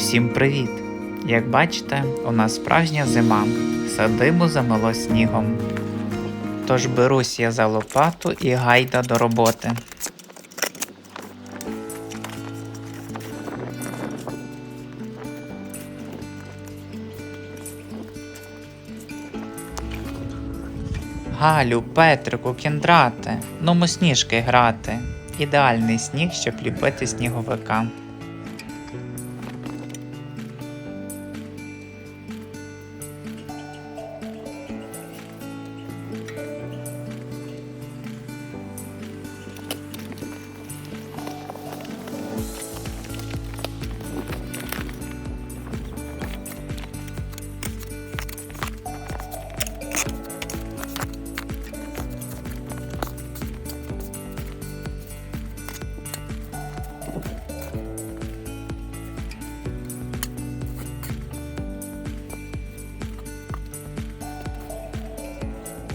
Усім привіт! Як бачите, у нас справжня зима, садиму замело снігом. Тож берусь я за лопату і гайда до роботи. Галю, Петрику, кіндрате, ну сніжки грати. Ідеальний сніг, щоб ліпити сніговика.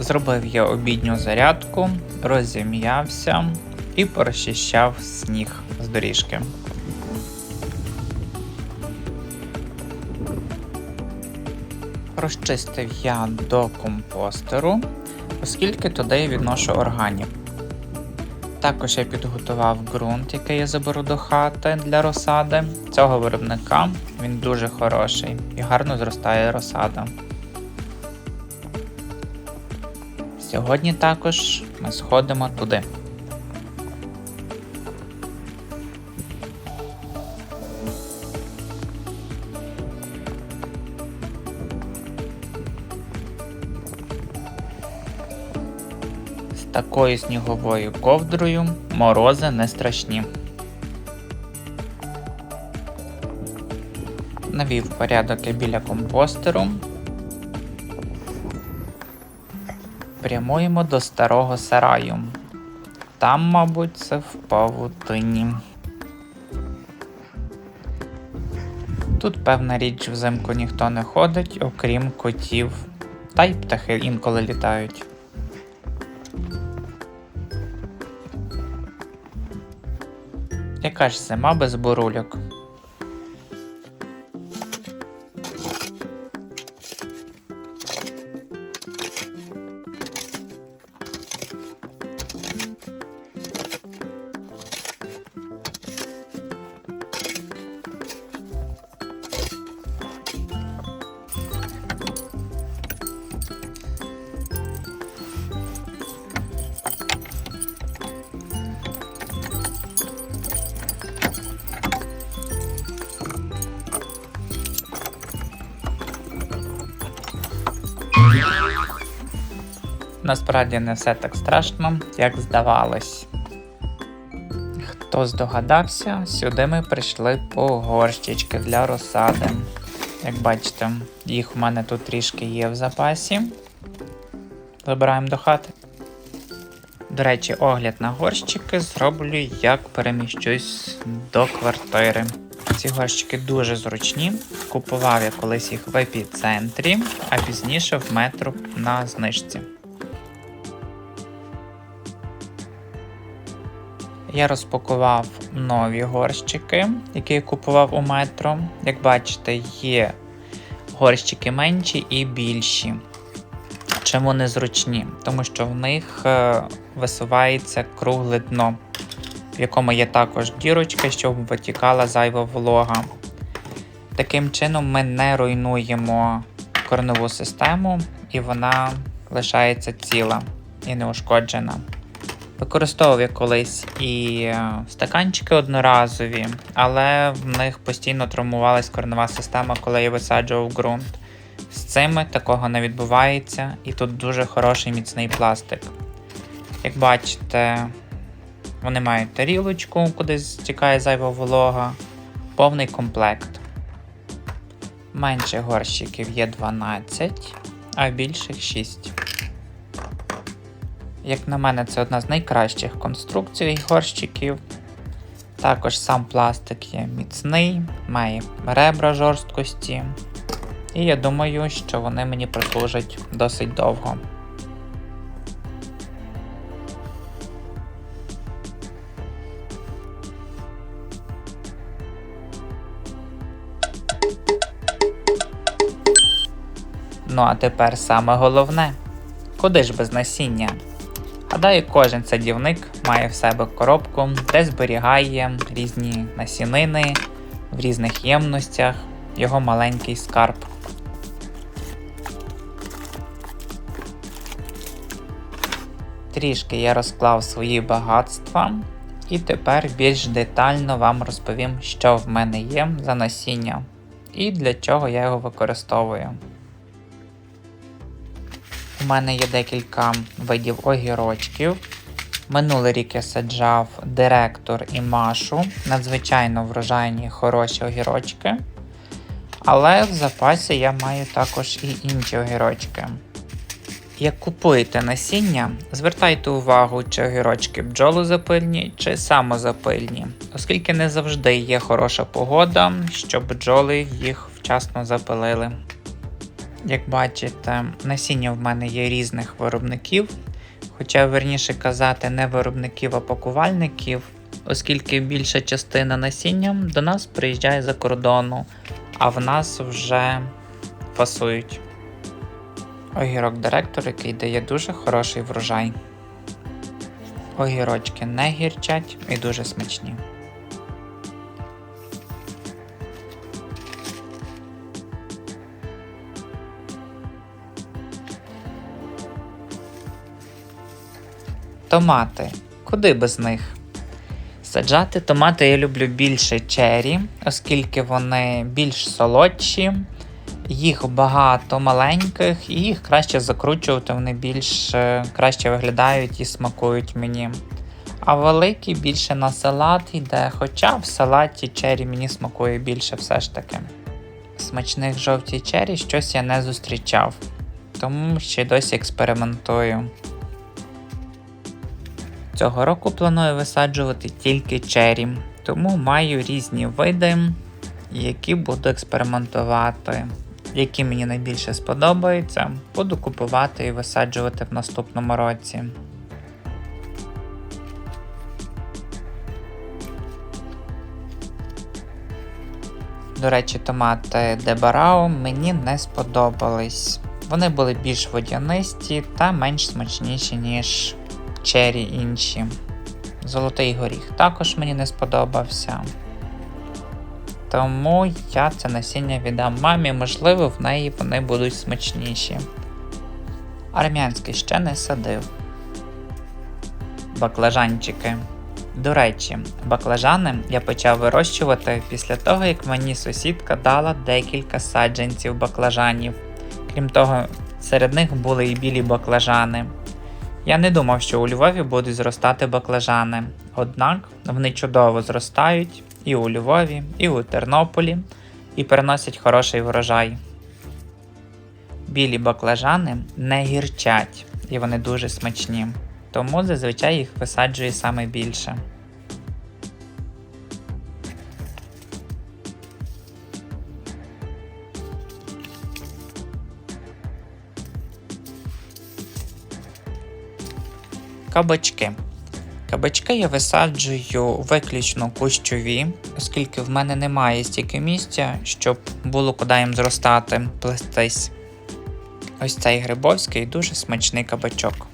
Зробив я обідню зарядку, розім'явся і прочищав сніг з доріжки. Розчистив я до компостеру, оскільки туди я відношу органів. Також я підготував ґрунт, який я заберу до хати для розсади. Цього виробника він дуже хороший і гарно зростає розсада. Сьогодні також ми сходимо туди. З такою сніговою ковдрою морози не страшні. Навів порядок біля компостеру. Прямуємо до старого сараю. Там, мабуть, це в павутині. Тут, певна річ, взимку ніхто не ходить, окрім котів. Та й птахи інколи літають. Яка ж зима без бурульок? Насправді не все так страшно, як здавалось. Хто здогадався, сюди ми прийшли по горщички для розсади. Як бачите, їх у мене тут трішки є в запасі. Забираємо до хати. До речі, огляд на горщики зроблю, як переміщусь до квартири. Ці горщики дуже зручні. Купував я колись їх в епіцентрі, а пізніше в метро на знижці. Я розпакував нові горщики, які я купував у метро. Як бачите, є горщики менші і більші. Чому не зручні? Тому що в них е, висувається кругле дно, в якому є також дірочка, щоб витікала зайва волога. Таким чином, ми не руйнуємо корневу систему, і вона лишається ціла і неушкоджена. Використовував я колись і е, стаканчики одноразові, але в них постійно травмувалась корнева система, коли я висаджував ґрунт. З цими такого не відбувається, і тут дуже хороший міцний пластик. Як бачите, вони мають тарілочку, куди стікає зайва волога, повний комплект. Менших горщиків є 12, а більших 6. Як на мене, це одна з найкращих конструкцій горщиків. Також сам пластик є міцний, має ребра жорсткості. І я думаю, що вони мені прослужать досить довго. Ну а тепер саме головне куди ж без насіння? Гадаю, кожен садівник має в себе коробку, де зберігає різні насінини в різних ємностях, його маленький скарб. Трішки я розклав свої багатства, і тепер більш детально вам розповім, що в мене є за насіння і для чого я його використовую. У мене є декілька видів огірочків. Минулий рік я саджав директор і машу, надзвичайно врожайні хороші огірочки. Але в запасі я маю також і інші огірочки. Як купуєте насіння, звертайте увагу, чи огірочки бджолозапильні чи самозапильні, оскільки не завжди є хороша погода, щоб бджоли їх вчасно запилили. Як бачите, насіння в мене є різних виробників, хоча верніше казати не виробників, а пакувальників, оскільки більша частина насіння до нас приїжджає за кордону, а в нас вже фасують. Огірок директор, який дає дуже хороший врожай. Огірочки не гірчать і дуже смачні. Томати. Куди без них? Саджати томати я люблю більше чері, оскільки вони більш солодші, їх багато маленьких, і їх краще закручувати, вони більш е, краще виглядають і смакують мені. А великий більше на салат йде, хоча в салаті чері мені смакує більше все ж таки. Смачних жовті чері щось я не зустрічав, тому ще досі експериментую. Цього року планую висаджувати тільки чері, тому маю різні види, які буду експериментувати. Які мені найбільше сподобаються, буду купувати і висаджувати в наступному році. До речі, томати Дебарао мені не сподобались. Вони були більш водянисті та менш смачніші, ніж чері інші. Золотий горіх також мені не сподобався. Тому я це насіння віддам мамі, можливо, в неї вони будуть смачніші. Армянський ще не садив. Баклажанчики. До речі, баклажани я почав вирощувати після того, як мені сусідка дала декілька саджанців баклажанів. Крім того, серед них були і білі баклажани. Я не думав, що у Львові будуть зростати баклажани, однак вони чудово зростають і у Львові, і у Тернополі, і приносять хороший врожай. Білі баклажани не гірчать, і вони дуже смачні, тому зазвичай їх висаджує саме більше. Кабачки. Кабачки я висаджую виключно кущові, оскільки в мене немає стільки місця, щоб було куди їм зростати, плестись. Ось цей грибовський дуже смачний кабачок.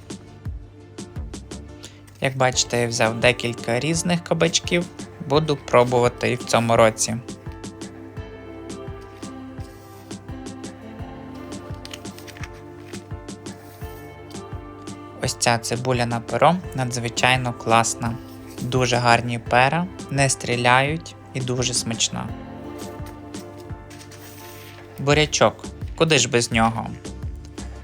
Як бачите, я взяв декілька різних кабачків, буду пробувати і в цьому році. Ця цибуляна перо надзвичайно класна. Дуже гарні пера, не стріляють і дуже смачна. Бурячок. Куди ж без нього?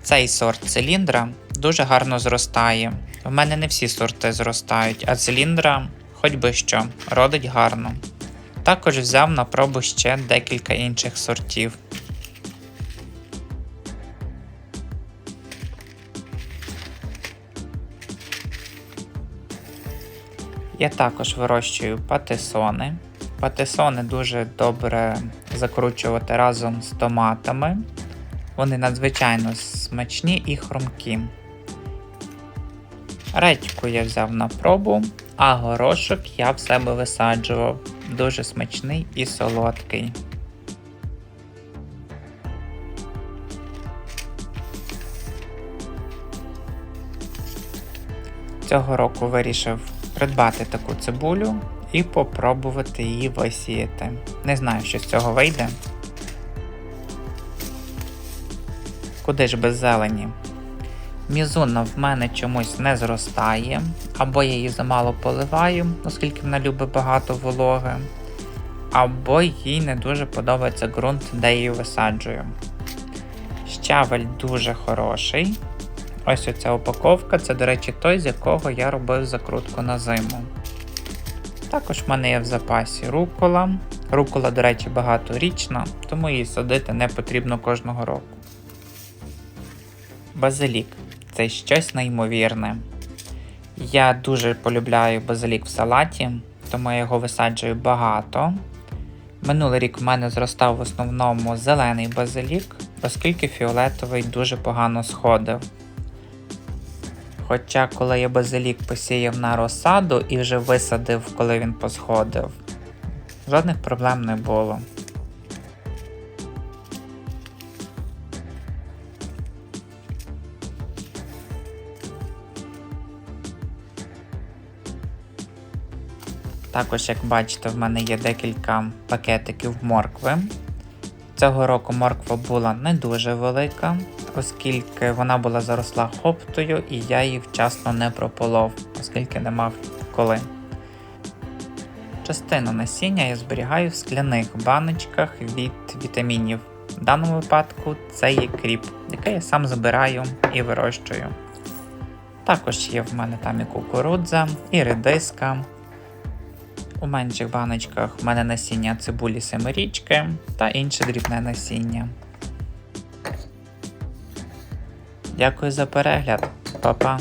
Цей сорт циліндра дуже гарно зростає. В мене не всі сорти зростають, а циліндра, хоч би що, родить гарно. Також взяв на пробу ще декілька інших сортів. Я також вирощую патисони. Патисони дуже добре закручувати разом з томатами. Вони надзвичайно смачні і хрумкі. Редьку я взяв на пробу, а горошок я в себе висаджував. Дуже смачний і солодкий. Цього року вирішив придбати таку цибулю і попробувати її висіяти. Не знаю, що з цього вийде. Куди ж без зелені? Мізуна в мене чомусь не зростає, або я її замало поливаю, оскільки вона любить багато вологи, або їй не дуже подобається ґрунт, де її висаджую. Щавель дуже хороший. Ось оця упаковка, це, до речі, той, з якого я робив закрутку на зиму. Також в мене є в запасі рукола. Рукола, до речі, багаторічна, тому її садити не потрібно кожного року. Базилік це щось неймовірне. Я дуже полюбляю базилік в салаті, тому я його висаджую багато. Минулий рік в мене зростав в основному зелений базилік, оскільки фіолетовий дуже погано сходив. Хоча, коли я базилік посіяв на розсаду і вже висадив, коли він посходив, жодних проблем не було. Також, як бачите, в мене є декілька пакетиків моркви. Цього року морква була не дуже велика, оскільки вона була заросла хоптою і я її вчасно не прополов, оскільки не мав коли. Частину насіння я зберігаю в скляних баночках від вітамінів. В даному випадку це є кріп, який я сам забираю і вирощую. Також є в мене там і кукурудза, і редиска. У менших баночках в мене насіння цибулі семирічки та інше дрібне насіння. Дякую за перегляд, Па-па!